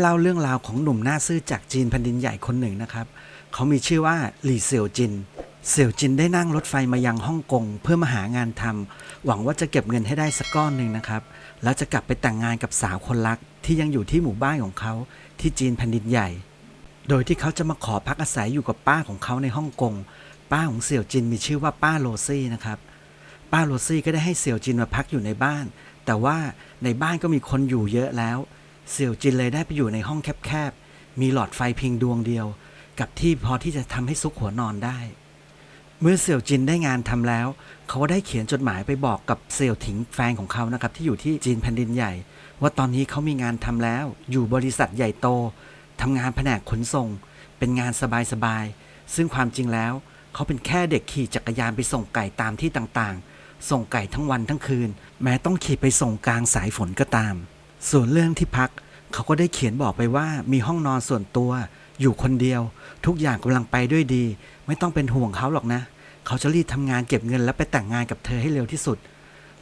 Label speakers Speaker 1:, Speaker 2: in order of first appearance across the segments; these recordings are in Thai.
Speaker 1: เล่าเรื่องราวของหนุ่มหน้าซื่อจากจีนแผ่นดินใหญ่คนหนึ่งนะครับ เขามีชื่อว่าหลี่เสี่ยวจิน เสี่ยวจินได้นั่งรถไฟมายังฮ่องกงเพื่อมาหางานทำหวังว่าจะเก็บเงินให้ได้สักก้อนหนึ่งนะครับ แล้วจะกลับไปแต่งงานกับสาวคนรักที่ยังอยู่ที่หมู่บ้านของเขาที่จีนแผ่นดินใหญ่ โดยที่เขาจะมาขอพักอาศัยอยู่กับป้าของเขาในฮ่องกง ป้าของเสี่ยวจินมีชื่อว่าป้าโรซี่นะครับ ป้าโรซี่ก็ได้ให้เสี่ยวจินมาพักอยู่ในบ้าน แต่ว่าในบ้านก็มีคนอยู่เยอะแล้ว เสี่ยวจินเลยได้ไปอยู่ในห้องแคบๆ มีหลอดไฟเพียงดวงเดียว กับที่พอที่จะทำให้ซุกหัวนอนได้ เมื่อเสี่ยวจินได้งานทำแล้ว เขาก็ได้เขียนจดหมายไปบอกกับเสี่ยวถิงแฟนของเขานะครับ ที่อยู่ที่จีนแผ่นดินใหญ่ ว่าตอนนี้เขามีงานทำแล้ว อยู่บริษัทใหญ่โตทำงานแผนกขนส่ง เป็นงานสบายๆซึ่งความจริงแล้ว เขาเป็นแค่เด็กขี่จักรยานไปส่งไก่ตามที่ต่างๆ ส่งไก่ทั้งวันทั้งคืน แม้ต้องขี่ไปส่งกลางสายฝนก็ตาม ส่วนเรื่องที่พักเขาก็ได้เขียนบอกไปว่ามีห้องนอนส่วนตัว อยู่คนเดียว ทุกอย่างกำลังไปด้วยดี ไม่ต้องเป็นห่วงเขาหรอกนะ เขาจะรีบทำงานเก็บเงินแล้วไปแต่งงานกับเธอให้เร็วที่สุด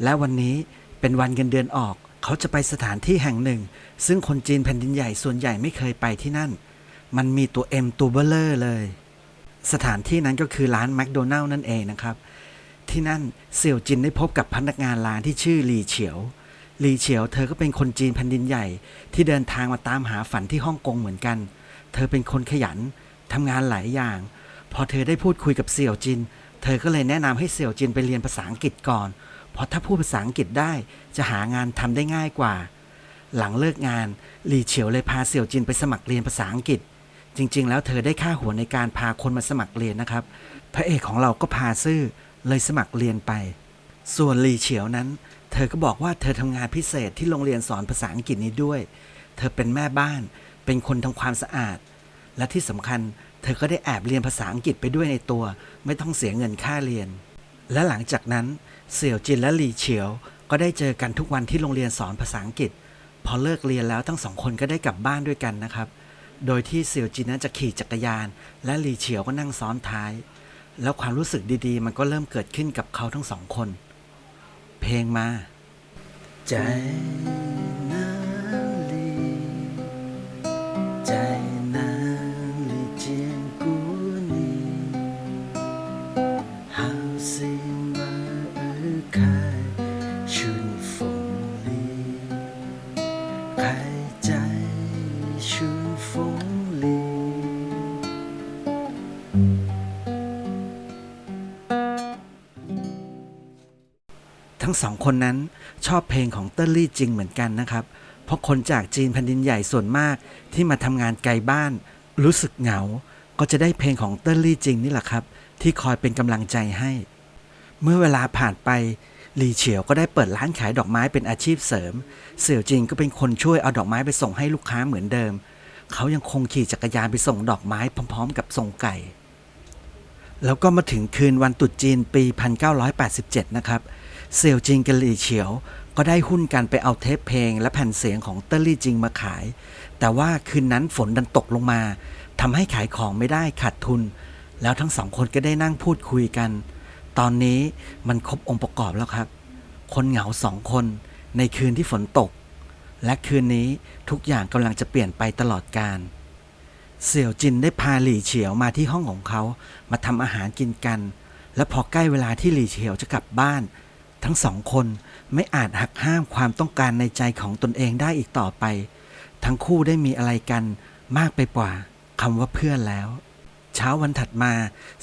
Speaker 1: และวันนี้เป็นวันเงินเดือนออก เขาจะไปสถานที่แห่งหนึ่ง ซึ่งคนจีนแผ่นดินใหญ่ส่วนใหญ่ไม่เคยไปที่นั่น มันมีตัวเอ็มตัวเบลเลอร์เลย สถานที่นั้นก็คือร้านแมคโดนัลล์นั่นเองนะครับ ที่นั่นเสี่ยวจินได้พบกับพนักงานร้านที่ชื่อหลีเฉียว หลีเฉียวเธอก็เป็นคนจีนแผ่นดินใหญ่ ที่เดินทางมาตามหาฝันที่ฮ่องกงเหมือนกัน เธอเป็นคนขยันทำงานหลายอย่าง พอเธอได้พูดคุยกับเสี่ยวจิน เธอก็เลยแนะนำให้เสี่ยวจินไปเรียนภาษาอังกฤษก่อน เพราะถ้าพูดภาษาอังกฤษได้จะหางานทำได้ง่ายกว่า หลังเลิกงานหลีเฉียวเลยพาเสี่ยวจินไปสมัครเรียนภาษาอังกฤษ จริง ๆ แล้วเธอได้ค่าหัวในการพาคนมาสมัครเรียนนะครับ พระเอกของเราก็พาซื่อเลยสมัครเรียนไป ส่วนหลีเฉียวนั้น เธอก็บอกว่าเธอทำงานพิเศษที่โรงเรียนสอนภาษาอังกฤษนี้ด้วย เธอเป็นแม่บ้าน เป็นคนทำความสะอาด และที่สำคัญ เธอก็ได้แอบเรียนภาษาอังกฤษไปด้วยในตัว ไม่ต้องเสียเงินค่าเรียน และหลังจากนั้นเสี่ยวจินและหลีเฉียว ก็ได้เจอกันทุกวันที่โรงเรียนสอนภาษาอังกฤษ พอเลิกเรียนแล้วทั้งสองคนก็ได้กลับบ้านด้วยกันนะครับ โดยที่เสี่ยวจินนั้นจะขี่จักรยาน และหลีเฉียวก็นั่งซ้อนท้าย แล้วความรู้สึกดีๆ มันก็เริ่มเกิดขึ้นกับเขาทั้งสองคน เพลงมา ใจ ทั้งสองคนนั้นชอบเพลงของเติ้ลลี่จริงเหมือนกันนะครับ เพราะคนจากจีนแผ่นดินใหญ่ส่วนมากที่มาทำงานไกลบ้าน รู้สึกเหงา ก็จะได้เพลงของเติ้ลลี่จริงนี่แหละครับ ที่คอยเป็นกำลังใจให้ เมื่อเวลาผ่านไปหลีเฉียวก็ได้เปิดร้านขายดอกไม้เป็นอาชีพเสริม เสี่ยวจิงก็เป็นคนช่วยเอาดอกไม้ไปส่งให้ลูกค้าเหมือนเดิม เขายังคงขี่จักรยานไปส่งดอกไม้พร้อม ๆ กับส่งไก่ แล้วก็มาถึงคืนวันตรุษจีนปี 1987 นะครับ เซียวจิงกับหลีเฉียว ก็ได้หุ้นกันไปเอาเทปเพลงและแผ่นเสียงของเติ้ลลี่จิงมาขาย แต่ว่าคืนนั้นฝนดันตกลงมาทำให้ขายของไม่ได้ขาดทุน แล้วทั้งสองคนก็ได้นั่งพูดคุยกัน ตอนนี้มันครบองค์ประกอบแล้วครับ คนเหงาสองคนในคืนที่ฝนตก และคืนนี้ทุกอย่างกำลังจะเปลี่ยนไปตลอดกาลเสี่ยวจินได้พาหลี่เฉียวมาที่ห้องของเขา มาทำอาหารกินกัน และพอใกล้เวลาที่หลี่เฉียวจะกลับบ้าน ทั้งสองคนไม่อาจหักห้ามความต้องการในใจของตนเองได้อีกต่อไป ทั้งคู่ได้มีอะไรกันมากไปกว่าคำว่าเพื่อนแล้ว เช้าวันถัดมา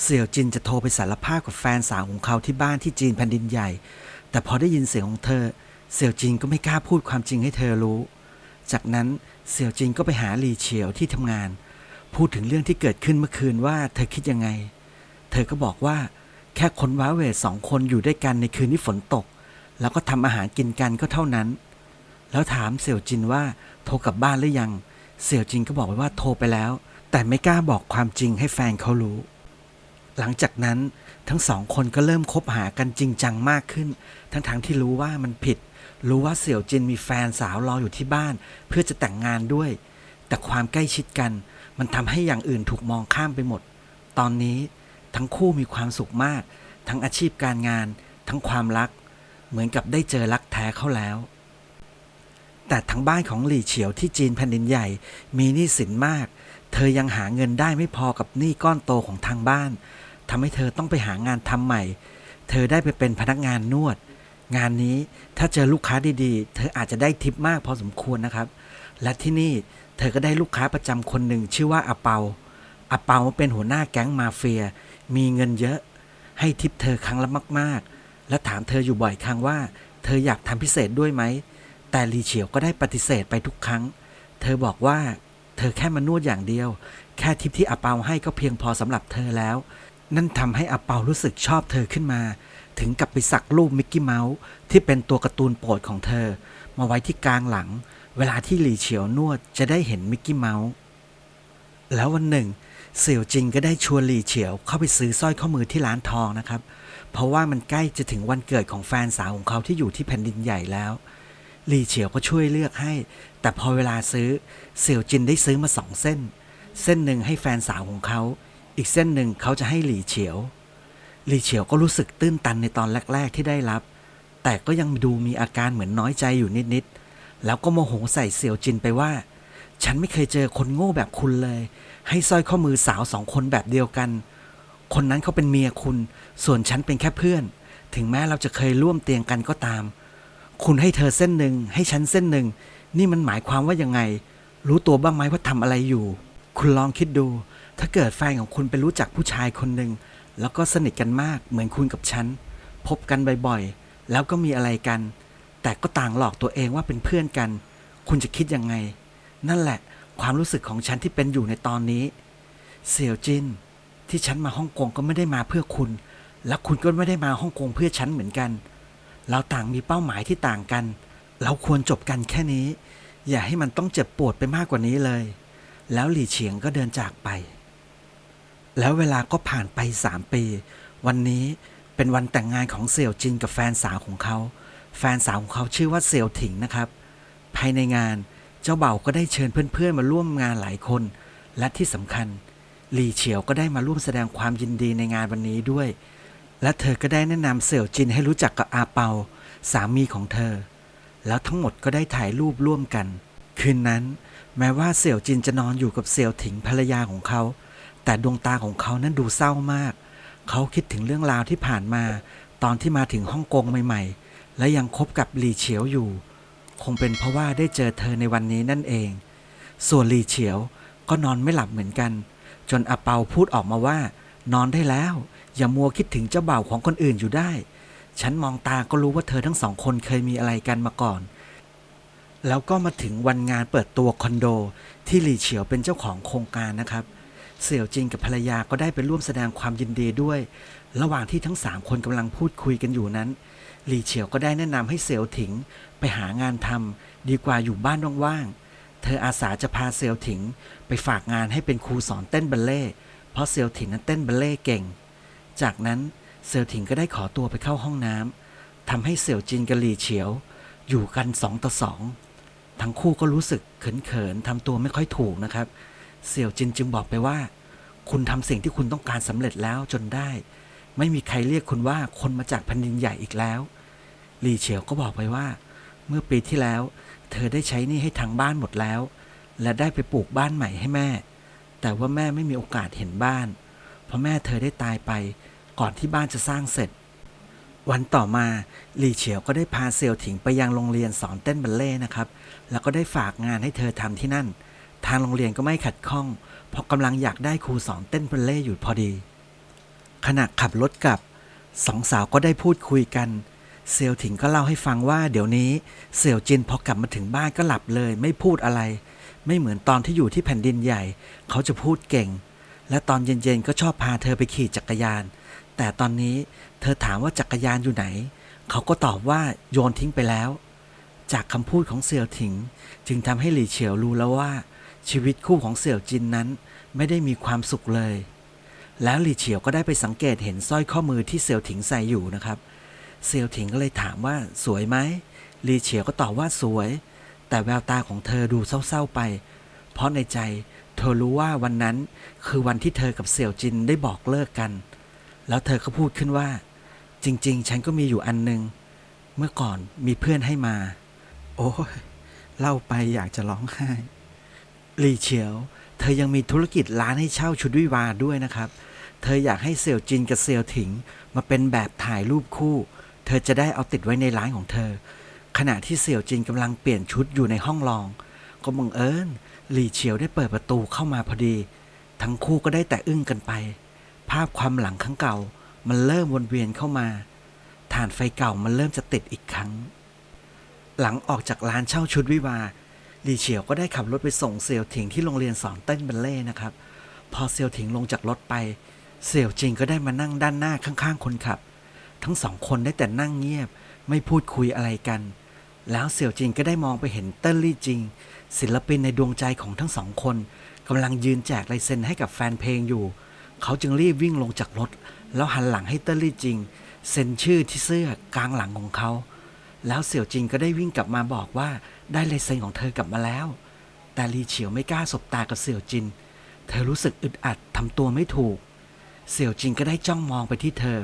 Speaker 1: เสี่ยวจินจะโทรไปสารภาพกับแฟนสาวของเขาที่บ้านที่จีนแผ่นดินใหญ่ แต่พอได้ยินเสียงของเธอ เสี่ยวจินก็ไม่กล้าพูดความจริงให้เธอรู้ จากนั้นเสี่ยวจินก็ไปหาหลี่เฉียวที่ทำงาน พูดถึงเรื่องที่เกิดขึ้นเมื่อคืนว่าเธอคิดยังไง เธอก็บอกว่า แค่คนว้าเหวสองคนอยู่ด้วยกันในคืนที่ฝนตก แล้วก็ทำอาหารกินกันก็เท่านั้น แล้วถามเสี่ยวจินว่าโทรกลับบ้านหรือยัง เสี่ยวจินก็บอกไปว่าโทรไปแล้ว แต่ไม่กล้าบอกความจริงให้แฟนเขารู้ หลังจากนั้นทั้งสองคนก็เริ่มคบหากันจริงจังมากขึ้น ทั้งๆทที่รู้ว่ามันผิด รู้ว่าเสี่ยวจินมีแฟนสาวรออยู่ที่บ้าน เพื่อจะแต่งงานด้วย แต่ความใกล้ชิดกัน มันทำให้อย่างอื่นถูกมองข้ามไปหมด ตอนนี้ ทั้งคู่มีความสุขมาก ทั้งอาชีพการงาน ทั้งความรัก เหมือนกับได้เจอรักแท้เข้าแล้ว แต่ทั้งบ้านของหลี่เฉียวที่จีนแผ่นดินใหญ่ มีหนี้สินมาก เธอยังหาเงินได้ไม่พอกับหนี้ก้อนโตของทางบ้านทำให้เธอต้องไปหางานทำใหม่ เธอได้ไปเป็นพนักงานนวด งานนี้ถ้าเจอลูกค้าดีๆ เธออาจจะได้ทิปมากพอสมควรนะครับ และที่นี่เธอก็ได้ลูกค้าประจำคนหนึ่งชื่อว่าอาเปาอาเปาเป็นหัวหน้าแก๊งมาเฟีย มีเงินเยอะ ให้ทิปเธอครั้งละมาก ๆ และถามเธออยู่บ่อยครั้งว่า เธออยากทำพิเศษด้วยไหม แต่ลีเฉียวก็ได้ปฏิเสธไปทุกครั้ง เธอบอกว่า เธอแค่มานวดอย่างเดียว แค่ทิปที่อาเปาให้ก็เพียงพอสำหรับเธอแล้ว นั่นทำให้อาเปารู้สึกชอบเธอขึ้นมา ถึงกับไปสักรูปมิกกี้เมาส์ที่เป็นตัวการ์ตูนโปรดของเธอ มาไว้ที่กลางหลัง เวลาที่หลีเฉียวนวดจะได้เห็นมิกกี้เมาส์แล้ววันหนึ่ง เสี่ยวจิงก็ได้ชวนหลี่เฉียวเข้าไปซื้อสร้อยข้อมือที่ร้านทองนะครับ เพราะว่ามันใกล้จะถึงวันเกิดของแฟนสาวของเขาที่อยู่ที่แผ่นดินใหญ่แล้วหลี่เฉียวก็ช่วยเลือกให้ แต่พอเวลาซื้อเสี่ยวจินได้ซื้อมาสองเส้น เส้นหนึ่งให้แฟนสาวของเขา อีกเส้นหนึ่งเขาจะให้หลี่เฉียวหลี่เฉียวก็รู้สึกตื้นตันในตอนแรก ๆ ที่ได้รับ แต่ก็ยังดูมีอาการเหมือนน้อยใจอยู่นิดๆแล้วก็โมโหใส่เสี่ยวจินไปว่า ฉันไม่เคยเจอคนโง่แบบคุณเลย ให้สร้อยข้อมือสาวสองคนแบบเดียวกัน คนนั้นเขาเป็นเมียคุณ ส่วนฉันเป็นแค่เพื่อน ถึงแม้เราจะเคยร่วมเตียงกันก็ตาม คุณให้เธอเส้นหนึ่งให้ฉันเส้นหนึ่ง นี่มันหมายความว่ายังไง รู้ตัวบ้างไหมว่าทำอะไรอยู่ คุณลองคิดดู ถ้าเกิดแฟนของคุณไปรู้จักผู้ชายคนหนึ่งแล้วก็สนิทกันมากเหมือนคุณกับฉัน พบกันบ่อยๆ แล้วก็มีอะไรกัน แต่ก็ต่างหลอกตัวเองว่าเป็นเพื่อนกัน คุณจะคิดยังไง นั่นแหละ ความรู้สึกของฉันที่เป็นอยู่ในตอนนี้ เสี่ยวจิน ที่ฉันมาฮ่องกงก็ไม่ได้มาเพื่อคุณ และคุณก็ไม่ได้มาฮ่องกงเพื่อฉันเหมือนกัน เราต่างมีเป้าหมายที่ต่างกัน เราควรจบกันแค่นี้ อย่าให้มันต้องเจ็บปวดไปมากกว่านี้เลย แล้วหลี่เฉียงก็เดินจากไป แล้วเวลาก็ผ่านไปสามปี วันนี้เป็นวันแต่งงานของเสี่ยวจินกับแฟนสาวของเขา แฟนสาวของเขาชื่อว่าเสี่ยวถิงนะครับ ภายในงานเจ้าเบ่าก็ได้เชิญเพื่อนๆมาร่วมงานหลายคน และที่สำคัญหลี่เฉียวก็ได้มาร่วมแสดงความยินดีในงานวันนี้ด้วย และเธอก็ได้แนะนำเสี่ยวจินให้รู้จักกับอาเปา สามีของเธอ แล้วทั้งหมดก็ได้ถ่ายรูปร่วมกัน คืนนั้น แม้ว่าเสี่ยวจินจะนอนอยู่กับเสี่ยวถิงภรรยาของเขา แต่ดวงตาของเขานั้นดูเศร้ามาก เขาคิดถึงเรื่องราวที่ผ่านมา ตอนที่มาถึงฮ่องกงใหม่ ๆ และยังคบกับหลี่เฉียวอยู่ คงเป็นเพราะว่าได้เจอเธอในวันนี้นั่นเอง ส่วนหลีเฉียวก็นอนไม่หลับเหมือนกัน จนอาเปาพูดออกมาว่า นอนได้แล้ว อย่ามัวคิดถึงเจ้าบ่าวของคนอื่นอยู่ได้ ฉันมองตาก็รู้ว่าเธอทั้งสองคนเคยมีอะไรกันมาก่อน แล้วก็มาถึงวันงานเปิดตัวคอนโด ที่หลี่เฉียวเป็นเจ้าของโครงการนะครับ เสี่ยวจิงกับภรรยาก็ได้ไปร่วมแสดงความยินดีด้วย ระหว่างที่ทั้งสามคนกำลังพูดคุยกันอยู่นั้นหลี่เฉียวก็ได้แนะนำให้เสี่ยวถิงไปหางานทำดีกว่าอยู่บ้านว่างๆ เธออาสาจะพาเสี่ยวถิงไปฝากงานให้เป็นครูสอนเต้นบัลเล่เพราะเสี่ยวถิงนั้นเต้นบัลเล่เก่ง จากนั้นเสี่ยวถิงก็ได้ขอตัวไปเข้าห้องน้ำทำให้เสี่ยวจินกับหลี่เฉียว อยู่กันสองต่อสองทั้งคู่ก็รู้สึกเขินๆทำตัวไม่ค่อยถูกนะครับ เสี่ยวจินจึงบอกไปว่า คุณทำสิ่งที่คุณต้องการสำเร็จแล้วจนได้ ไม่มีใครเรียกคุณว่าคนมาจากแผ่นดินใหญ่อีกแล้วหลี่เฉียวก็บอกไปว่า เมื่อปีที่แล้ว เธอได้ใช้นี้ให้ทางบ้านหมดแล้ว และได้ไปปลูกบ้านใหม่ให้แม่ แต่ว่าแม่ไม่มีโอกาสเห็นบ้าน เพราะแม่เธอได้ตายไปก่อนที่บ้านจะสร้างเสร็จ วันต่อมาหลี่เฉียวก็ได้พาเซียวถิงไปยังโรงเรียนสอนเต้นบัลเล่นะครับ แล้วก็ได้ฝากงานให้เธอทำที่นั่น ทางโรงเรียนก็ไม่ขัดข้องเพราะกำลังอยากได้ครูสอนเต้นบัลเล่อยู่พอดี ขณะขับรถกลับสองสาวก็ได้พูดคุยกัน เซียวถิงก็เล่าให้ฟังว่าเดี๋ยวนี้เสี่ยวจินพอกลับมาถึงบ้านก็หลับเลย ไม่พูดอะไร ไม่เหมือนตอนที่อยู่ที่แผ่นดินใหญ่ เขาจะพูดเก่ง และตอนเย็นๆก็ชอบพาเธอไปขี่จักรยาน แต่ตอนนี้เธอถามว่าจักรยานอยู่ไหน เขาก็ตอบว่าโยนทิ้งไปแล้ว จากคำพูดของเสี่ยวถิง จึงทำให้หลี่เฉียวรู้แล้วว่า ชีวิตคู่ของเสี่ยวจินนั้นไม่ได้มีความสุขเลย แล้วหลี่เฉียวก็ได้ไปสังเกตเห็นสร้อยข้อมือที่เสี่ยวถิงใส่อยู่นะครับเสี่ยวถิงก็เลยถามว่าสวยไหมหลี่เฉียวก็ตอบว่าสวย แต่แววตาของเธอดูเศร้าๆไป เพราะในใจเธอรู้ว่าวันนั้นคือวันที่เธอกับเสี่ยวจินได้บอกเลิกกัน แล้วเธอก็พูดขึ้นว่า จริง ๆ ฉันก็มีอยู่อันหนึ่งเมื่อก่อนมีเพื่อนให้มา โอ้ยเล่าไปอยากจะร้องไห้หลี่เฉียว เธอยังมีธุรกิจร้านให้เช่าชุดวิวาด้วยนะครับ ธออยากให้เสี่ยวจินกับเสี่ยวถิง มาเป็นแบบถ่ายรูปคู่ เธอจะได้เอาติดไว้ในร้านของเธอ ขณะที่เสี่ยวจินกำลังเปลี่ยนชุดอยู่ในห้องรอง ก็บังเอิญหลี่เฉียวได้เปิดประตูเข้ามาพอดี ทั้งคู่ก็ได้แต่อึ้งกันไป ภาพความหลังครั้งเก่า มันเริ่มวนเวียนเข้ามาฐานไฟเก่ามันเริ่มจะติดอีกครั้ง หลังออกจากร้านเช่าชุดวิวาหลีเฉียวก็ได้ขับรถไปส่งเซียวถิงที่โรงเรียนสอนเต้นบัลเล่นะครับ พอเซียวถิงลงจากรถไป เซียวจิงก็ได้มานั่งด้านหน้าข้างๆ คนขับ ทั้งสองคนได้แต่นั่งเงียบ ไม่พูดคุยอะไรกัน แล้วเสี่ยวจิงก็ได้มองไปเห็นเติ้ลลี่จิง ศิลปินในดวงใจของทั้งสองคนกำลังยืนแจกลายเซ็นให้กับแฟนเพลงอยู่ เขาจึงรีบวิ่งลงจากรถ แล้วหันหลังให้เติ้ลลี่จิง เซ็นชื่อที่เสื้อกลางหลังของเขา แล้วเสี่ยวจิงก็ได้วิ่งกลับมาบอกว่าได้ลายเซ็นของเธอกลับมาแล้ว แต่ลีเฉียวไม่กล้าสบตากับเสี่ยวจิน เธอรู้สึกอึดอัดทำตัวไม่ถูก เสี่ยวจิงก็ได้จ้องมองไปที่เธอ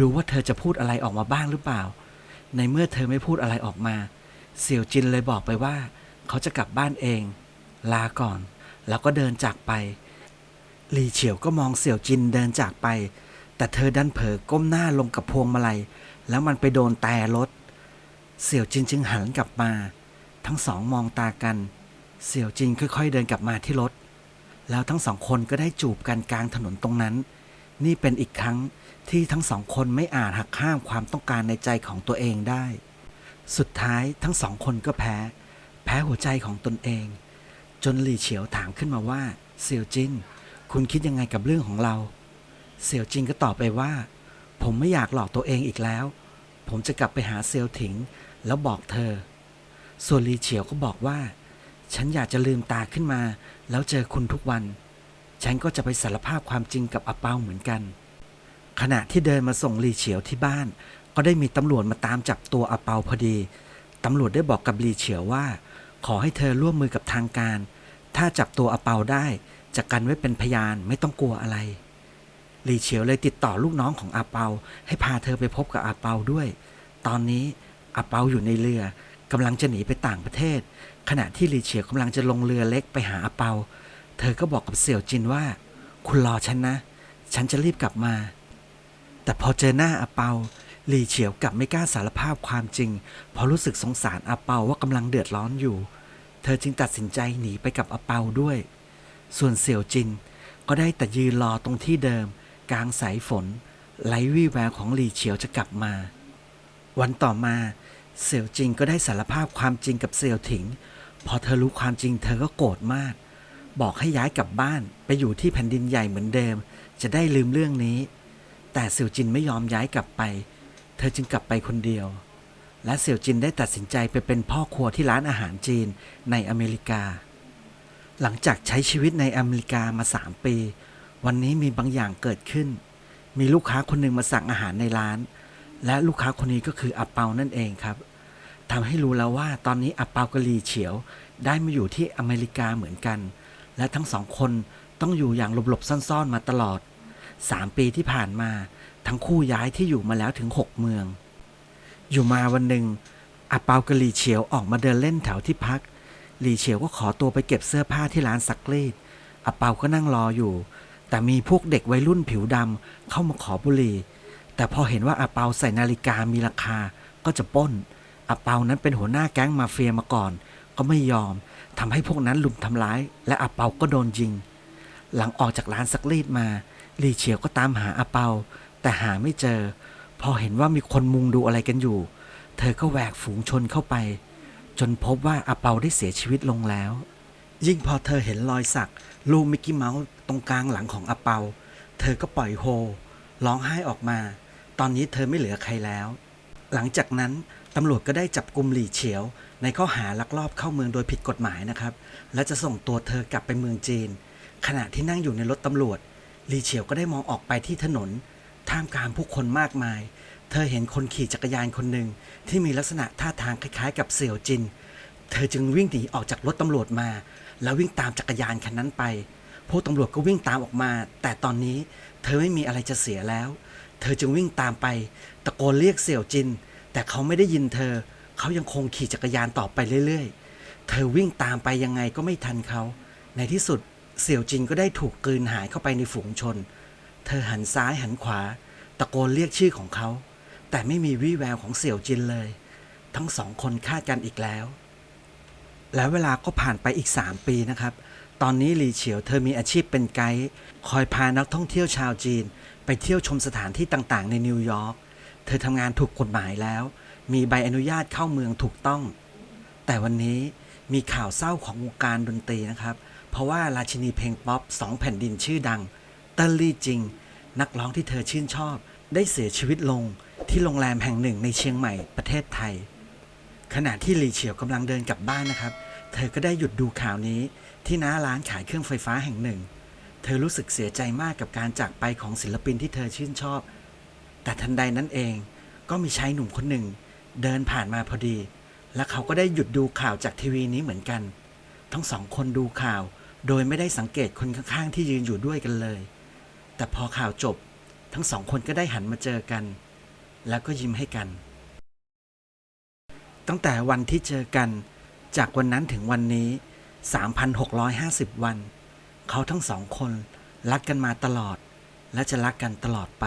Speaker 1: ดูว่าเธอจะพูดอะไรออกมาบ้างหรือเปล่า ในเมื่อเธอไม่พูดอะไรออกมา เสี่ยวจินเลยบอกไปว่า เขาจะกลับบ้านเอง ลาก่อน แล้วก็เดินจากไปหลีเฉียวก็มองเสี่ยวจินเดินจากไป แต่เธอดันเผลอก้มหน้าลงกับพวงมาลัย แล้วมันไปโดนแต่รถ เสี่ยวจินจึงหันกลับมา ทั้งสองมองตากัน เสี่ยวจินค่อยๆเดินกลับมาที่รถ แล้วทั้งสองคนก็ได้จูบกันกลางถนนตรงนั้น นี่เป็นอีกครั้งที่ทั้งสองคนไม่อาจหักห้ามความต้องการในใจของตัวเองได้ สุดท้ายทั้งสองคนก็แพ้ แพ้หัวใจของตนเอง จนหลี่เฉียวถามขึ้นมาว่าเสี่ยวจินคุณคิดยังไงกับเรื่องของเรา เสี่ยวจินก็ตอบไปว่า ผมไม่อยากหลอกตัวเองอีกแล้ว ผมจะกลับไปหาเซียวถิง แล้วบอกเธอ ส่วนลีเฉียวก็บอกว่า ฉันอยากจะลืมตาขึ้นมา แล้วเจอคุณทุกวัน ฉันก็จะไปสารภาพความจริงกับอาเปาเหมือนกัน ขณะที่เดินมาส่งลีเฉียวที่บ้าน ก็ได้มีตำรวจมาตามจับตัวอาเปาพอดี ตำรวจได้บอกกับลีเฉียวว่า ขอให้เธอร่วมมือกับทางการ ถ้าจับตัวอาเปาได้จะกันไว้เป็นพยานไม่ต้องกลัวอะไรลีเฉียวเลยติดต่อลูกน้องของอาเปา ให้พาเธอไปพบกับอาเปาด้วย ตอนนี้อาเปาอยู่ในเรือกำลังจะหนีไปต่างประเทศ ขณะที่ลีเฉียวกำลังจะลงเรือเล็กไปหาอาเปา เธอก็บอกกับเสี่ยวจินว่า คุณรอฉันนะ ฉันจะรีบกลับมา แต่พอเจอหน้าอาเปาหลีเฉียวกลับไม่กล้าสารภาพความจริง เพราะรู้สึกสงสารอาเปาว่ากำลังเดือดร้อนอยู่ เธอจึงตัดสินใจหนีไปกับอาเปาด้วย ส่วนเสี่ยวจินก็ได้แต่ยืนรอตรงที่เดิม กลางสายฝนไร้วี่แววของหลีเฉียวจะกลับมา วันต่อมาเสี่ยวจิงก็ได้สารภาพความจริงกับเสี่ยวถิง พอเธอรู้ความจริงเธอก็โกรธมาก บอกให้ย้ายกลับบ้านไปอยู่ที่แผ่นดินใหญ่เหมือนเดิม จะได้ลืมเรื่องนี้ แต่เสี่ยวจินไม่ยอมย้ายกลับไป เธอจึงกลับไปคนเดียว และเสี่ยวจินได้ตัดสินใจไปเป็นพ่อครัวที่ร้านอาหารจีนในอเมริกา หลังจากใช้ชีวิตในอเมริกามาสามปี วันนี้มีบางอย่างเกิดขึ้น มีลูกค้าคนหนึ่งมาสั่งอาหารในร้าน และลูกค้าคนนี้ก็คืออาเปานั่นเองครับทำให้รู้แล้วว่าตอนนี้อาเปากับลีเฉียวได้มาอยู่ที่อเมริกาเหมือนกัน และทั้งสองคนต้องอยู่อย่างหลบๆซ่อนๆมาตลอดสามปีที่ผ่านมา ทั้งคู่ย้ายที่อยู่มาแล้วถึงหกเมือง อยู่มาวันหนึ่งอาเปากับลีเฉียวออกมาเดินเล่นแถวที่พักหลีเฉียวก็ขอตัวไปเก็บเสื้อผ้าที่ร้านซักรีดอาเปาก็นั่งรออยู่ แต่มีพวกเด็กวัยรุ่นผิวดำเข้ามาขอบุหรี่ แต่พอเห็นว่าอาเปาใส่นาฬิกามีราคาก็จะป้นอาเปานั้นเป็นหัวหน้าแก๊งมาเฟียมาก่อน ก็ไม่ยอม ทำให้พวกนั้นลุมทำร้าย และอาเปาก็โดนยิง หลังออกจากร้านซักรีดมาลีเฉียวก็ตามหาอาเปา แต่หาไม่เจอ พอเห็นว่ามีคนมุงดูอะไรกันอยู่ เธอก็แหวกฝูงชนเข้าไป จนพบว่าอาเปาได้เสียชีวิตลงแล้ว ยิ่งพอเธอเห็นรอยสักรูปมิกกี้เมาส์ตรงกลางหลังของอาเปา เธอก็ปล่อยโฮร้องไห้ออกมา ตอนนี้เธอไม่เหลือใครแล้ว หลังจากนั้น ตำรวจก็ได้จับกลุ่มหลี่เฉียว ในข้อหาลักลอบเข้าเมืองโดยผิดกฎหมายนะครับ และจะส่งตัวเธอกลับไปเมืองจีน ขณะที่นั่งอยู่ในรถตำรวจ หลี่เฉียวก็ได้มองออกไปที่ถนน ท่ามกลางผู้คนมากมาย เธอเห็นคนขี่จักรยานคนหนึ่งที่มีลักษณะท่าทางคล้ายๆ กับเสี่ยวจิน เธอจึงวิ่งหนีออกจากรถตำรวจมา แล้ววิ่งตามจักรยานคันนั้นไปพวกตำรวจก็วิ่งตามออกมา แต่ตอนนี้เธอไม่มีอะไรจะเสียแล้ว เธอจึงวิ่งตามไป ตะโกนเรียกเสี่ยวจิน แต่เขาไม่ได้ยินเธอ เขายังคงขี่จักรยานต่อไปเรื่อยๆ เธอวิ่งตามไปยังไงก็ไม่ทันเขา ในที่สุดเสี่ยวจินก็ได้ถูกกลืนหายเข้าไปในฝูงชน เธอหันซ้ายหันขวา ตะโกนเรียกชื่อของเขา แต่ไม่มีวี่แววของเสี่ยวจินเลย ทั้งสองคนคาดกันอีกแล้ว แล้วเวลาก็ผ่านไปอีก 3 ปีนะครับ ตอนนี้หลีเฉียวเธอมีอาชีพเป็นไกด์ คอยพานักท่องเที่ยวชาวจีน ไปเที่ยวชมสถานที่ต่างๆ ในนิวยอร์ก เธอทำงานถูกกฎหมายแล้ว มีใบอนุญาตเข้าเมืองถูกต้อง แต่วันนี้มีข่าวเศร้าของวงการดนตรีนะครับ เพราะว่าราชินีเพลงป๊อปสองแผ่นดินชื่อดังเติ้ลลี่จิง นักร้องที่เธอชื่นชอบ ได้เสียชีวิตลงที่โรงแรมแห่งหนึ่งในเชียงใหม่ประเทศไทย ขณะที่หลีเฉียวกำลังเดินกลับบ้านนะครับ เธอก็ได้หยุดดูข่าวนี้ที่หน้าร้านขายเครื่องไฟฟ้าแห่งหนึ่ง เธอรู้สึกเสียใจมากกับการจากไปของศิลปินที่เธอชื่นชอบ แต่ทันใดนั้นเอง ก็มีชายหนุ่มคนหนึ่ง เดินผ่านมาพอดี และเขาก็ได้หยุดดูข่าวจากทีวีนี้เหมือนกัน ทั้งสองคนดูข่าว โดยไม่ได้สังเกตคนข้างๆที่ยืนอยู่ด้วยกันเลย แต่พอข่าวจบ ทั้งสองคนก็ได้หันมาเจอกัน แล้วก็ยิ้มให้กัน ตั้งแต่วันที่เจอกัน จากวันนั้นถึงวันนี้ 3,650 วัน เขาทั้งสองคนรักกันมาตลอด และจะรักกันตลอดไป